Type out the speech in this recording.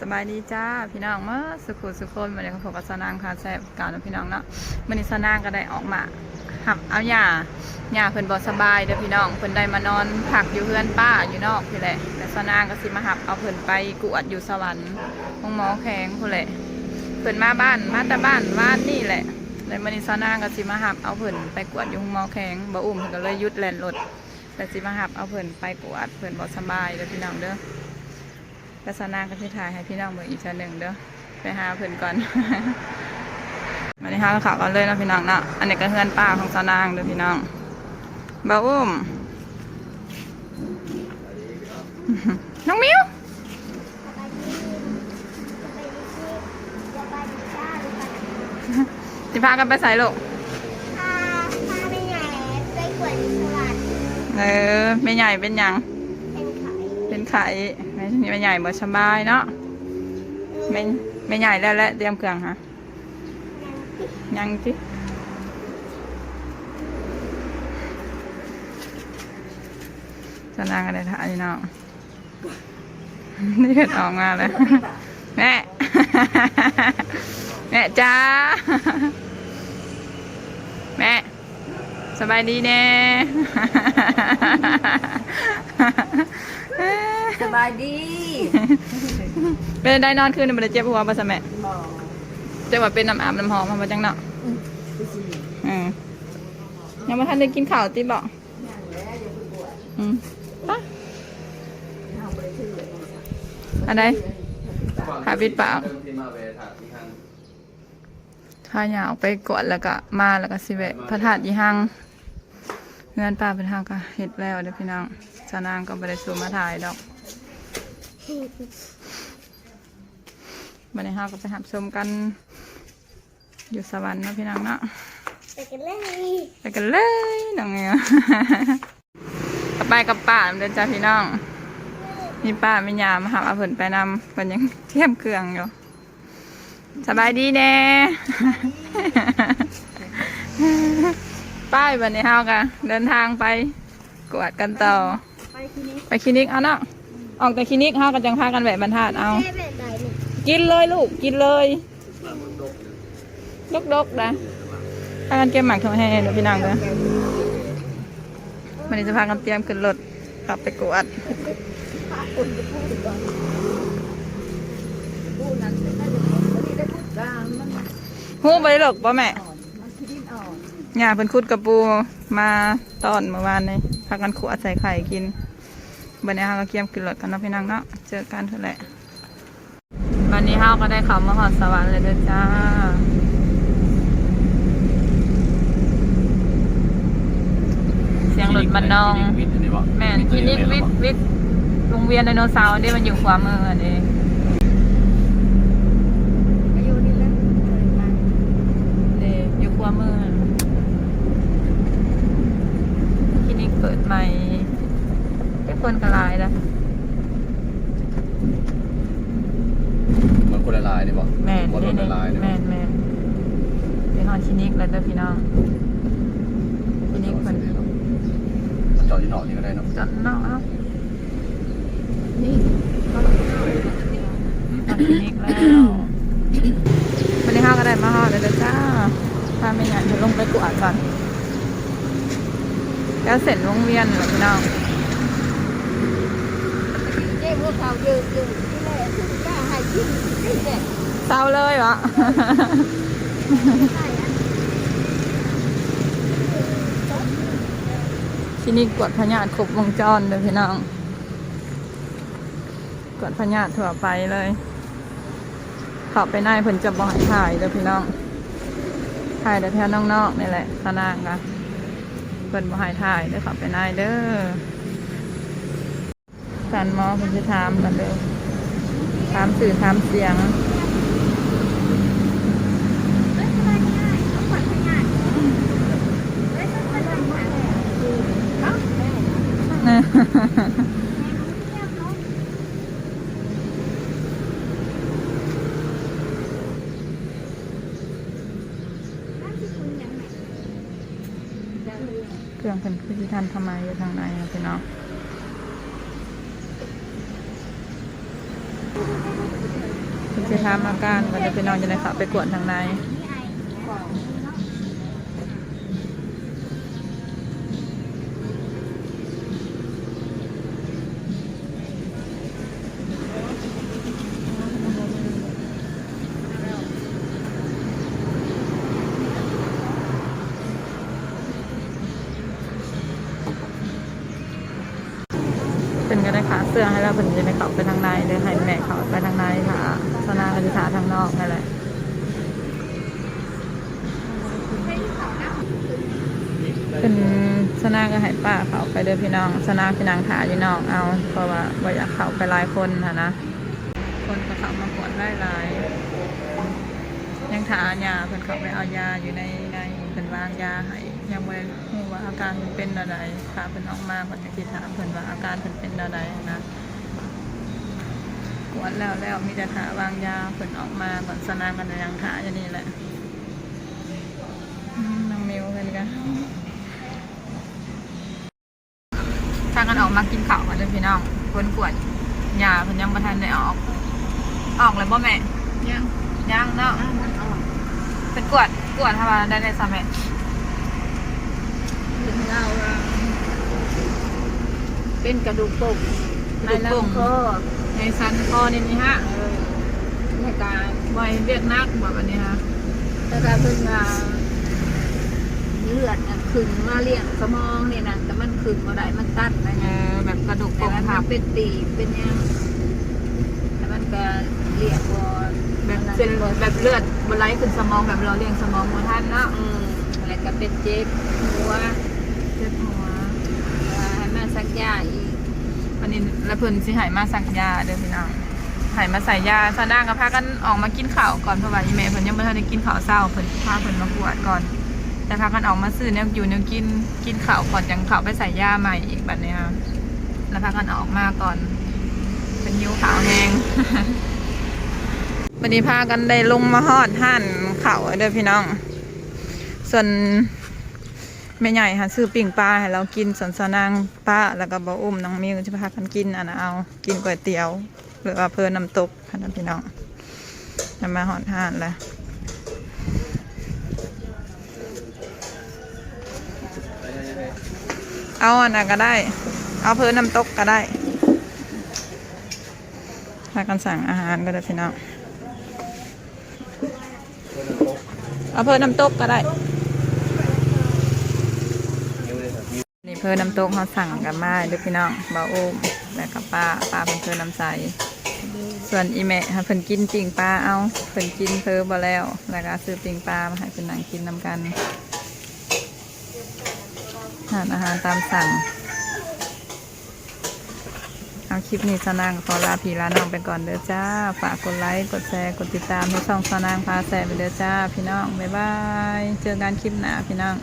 สบายดีจ้าพี่น้องเมื่อสุขุสุขคนมาเดี๋ยวเขาพบกับสนางค่ะแซ่บกล่าวนะพี่น้องเนาะมันนี้สนางก็ได้ออกมาหับเอาหญ้าหญ้าเพิ่นบ่สบายเด้อพี่น้องเพิ่นได้มานอนพักอยู่เพื่อนป้าอยู่นอกพี่แหละแต่สนางก็สิมาหับเอาเพิ่นไปกวดอยู่สวรรค์ห้องหมอแข็งพุ่แหละเพิ่นมาบ้านมาแต่บ้านบ้านนี่แหละแล้วมันนี้สนางก็สิมาหับเอาเพิ่นไปกวดอยู่ห้องหมอแข็งบ่อุ้มเพิ่นก็เลยหยุดแล่นรถแต่สิมาหับเอาเพิ่นไปกวดเพิ่นบ่สบายเด้อพี่น้องเด้อ กษณาก็จะถ่ายให้พี่น้องเบิ่งอีกชั้นหนึ่งเด้อไปหาเพิ่นก่อนมาในห้างข่าวกันเลยเนาะพี่น้องเนาะอันนี้ก็เฮือนป้าของสาวนางเด้อพี่น้องบ่าวอุ้มน้องมิวสิพากันไปใส่ลูกเออไม่ใหญ่เป็นหยัง เป็นไข่ไม่ ไม่ใหญ่บ่สบายเนาะไม่ไม่ใหญ่แล้วแหละเตรียมเครื่องฮะยังจิจะนางอะไรท่านี่เนาะนี่เห็ดออกมาแล้วแม่แม่จ้าแม่สบายดีแน่ สบายดีเป็นได้นอนคืนนี่มันจะเจ็บหัวป่ะสะแม่บอกเจ็บว่าเป็นน้ำอาบน้ำหอมมาจังเนาะอืมยังมาทันได้กินข้าวติบอกอืมไปอะไรขาปิดปากถ้าอยากออกไปกวดแล้วก็มาแล้วก็สิเวะพระธาตุยี่หังเงินป้าเป็นทางก็เห็ดแล้วเด้อพี่น้องสานางก็ไปได้สูมาถ่ายดอก บันนี้เฮาก็ไปหับชมกัน อยู่สวรรค์เนาะพี่น้องเนาะไปกันเลยไปกันเลยน้องเอ๋กลับไปกับป้าเดินจ้าพี่น้องมีป้ามียามาหาเอาเพิ่นไปนำเพิ่นยังเทียมเครื่องอยู่สบายดีแน่ป้ายวันนี้เฮากันเดินทางไปกวดกันต่อ ไปที่นี้ไปคลินิกเอาเนาะ ออกแต่คลินิกเฮากันจังพากันแหวะบรรทัดเอาแค่แบบใดนี่กินเลยลูกกินเลยดกดกๆนะพากันเก็บหมักทงแห่เดี๋ยวพี่นางเด้อวันนี้จะพากันเตรียมขึ้นรถกลับไปกวดคนจะพูดก่อนพูดนั้นไม่ได้จะพูดไม่ได้พูดกลางมันอ่หูไปหรอกป่ะแม่มันคือดินอ่อน ย่าเพิ่นคุดกระปูมาตอนเมื่อวานนี้พากันขวดใส่ไข่กิน วันนี้เฮาก็เกียมขึ้นรถกันเนาะพี่นางเนาะเจอกันเท่าแหละวันนี้เฮาก็ได้เขับมาหอดสวรรค์เลยเด้อจ้าเสียงรถบันนอง แม่นคลินิกวิทย์วิทย์โรงเวียนไดโนเสาร์นี่มันอยู่ขวามืออันเองอายุนี่แล้วเลยมาเดอยู่ขวามือคลินิกเปิดใหม่ คนกระลายนะมันคนละลายนี่บอกแม่นคนละลายนี่แม่นแม่นเป็นฮอนคลินิกแล้วเด้อพี่น้องคลินิกคนมันจอดที่หนอนี่ก็ได้เนาะจัดนอกเอ้านี่ฮอนคลินิกแล้ววันนี้ห้าก็ได้มาฮอดเลยเด้อจ้าถ้าไม่งั้นจะลงไปกวาดก่อนแล้วเสร็จวงเวียนเหรอพี่น้อง เจ๊พวกเขาเยอะเยอะที่แรกคือกล้าให้กินนี่แหละเศร้าเลยวะใช่อที่นี่กวดพญาติครบวงจรเลยพี่น้อง กวดพญาติทั่วไปเลยข้าไปในเพิ่นจะบ่ให้ถ่ายเลยพี่น้อง ถ่ายแต่แถวน้องๆนี่แหละสนางกะเพิ่นบ่ให้ถ่ายเด้อข้าไปในเด้อ สันหมอเพิ่นจะถามกันเด้อถามสื่อถามเสียงเครื่องเป็นคือที่ทันทำไมอยู่ทางในนะพี่น้อง คุณจะทำอาการก็จะไปนอนอยู่ในเขาไปกวดทางในเป็นก็ได้ค่ะ เสื้อให้เราเป็นจะในเขาไปทางในเลยให้แม่เขาไปทางในค่ะสนากระดิษาทางนอกนั่นแหละเป็นสนาก็ให้ป้าเขาไปเด้อพี่น้องสนาพี่นางถาอยู่นอกเอา เพราะว่าบ่อยากเขาไปหลายคนค่ะนะ คนก็เขามาขวดไล่ลาย ยังถายาเพิ่นเขาไปเอายาอยู่ในในเพิ่นวางยาให้ ยังบ่ได้รู้ว่าอาการเพิ่นเป็นอะไรค่ะเพิ่นออกมาก่อนจะคิดถามเพิ่นว่าอาการเพิ่นเป็นอะไรนะขวดแล้วแล้วมีแต่ถาวางยาเพิ่นออกมาก่อนสนากันยังถาอยู่นี่แหละอืมน้องมิวเพิ่นก็พากันออกมากินข้าวกันเลยพี่น้องคนกวดยาเพิ่นยังบ่ทันได้ออก ออกเลยบ่แม่ยังยังเนาะอ้าวมันออกเป็นกวดกวดทำมาได้ในสามแม่ ถึงเราอะเป็นกระดูกโป่งในลำคอในสันคอนี่นี่ฮะเออในการบ่อยเรียกนักแบบอันนี้ฮะแต่การเพิ่งว่าเลือดน่ะขึ้นมาเลี้ยงสมองนี่นะแต่มันขึ้นมาได้มันตัดไปเอนะอแบบกระดูกโปแต่งมันทับเป็นตีบเป็นหยังแต่มันก็เรียกว่าแบบเส้นแบบเลือดบไหลขึ้นสมองแบบเราเลี้ยงสมองบ่ทันเนาะอืมอะไรก็เป็นเจ็บหัวเจ็บหัว สักยาอีกอันนี้ล้วเพิ่นสิหายมาสักยาเด้อพี่น้องหายมาใส่ยาซาด้าก็พากันออกมากินข้าวก่อนเพราะว่าอีแม่เพิ่นยังบ่ทันได้กินข้าวเช้าเพิ่นพาเพิ่นมากวดก่อน แต่พากันออกมาซื้อเนี่ยอยู่เนี่ยกินกินข้าวก่อนยังข้าวไปใส่ยาใหม่อีกแบบนี้ค่ะแล้วพากันออกมาก่อน เป็นยิ้วขาวแห้งวันนี้พากันได้ลงมาฮอดห่านเขาวเด้อพี่น้อง ส่วน แม่ใหญ่ค่ะซื้อปิ่งปลาให้เรากินสนสนางป้าแล้วก็บ่อุ้มน้องมิวจะพากันกินอันนะเอา กินก๋วยเตี๋ยว หรือว่าเพลินน้ำตกค่ะนพี่น้องนำมาฮอดห่านแล้วเอาอันนั้นก็ได้ เอาเพิ่นน้ำตกก็ได้พากันสั่งอาหารก็ได้พี่น้องเอาเพิ่นน้ำตกก็ได้ เพิ่นน้ำตกเขาสั่งกันมาเด้อพี่น้องบาโอมแล้วกับป้าป้าเป็นเพิ่นน้ำใสส่วนอีแม่ค่ะเพิ่นกินปิ่งปลาเอาเพิ่นกินเพิ่มบ่แล้ว แล้วก็ซื้อปิ่งปลามาให้เพิ่นนั่งกินนำกันทานอาหารตามสั่ง เอาคลิปนี้สนางขอลาพี่ลาน้องไปก่อนเด้อจ้า ฝากกดไลค์ กดแชร์ กดติดตามให้ช่องสนางพาแสไปเด้อจ้า พี่น้อง บ๊ายบาย เจอกันคลิปหน้าพี่น้อง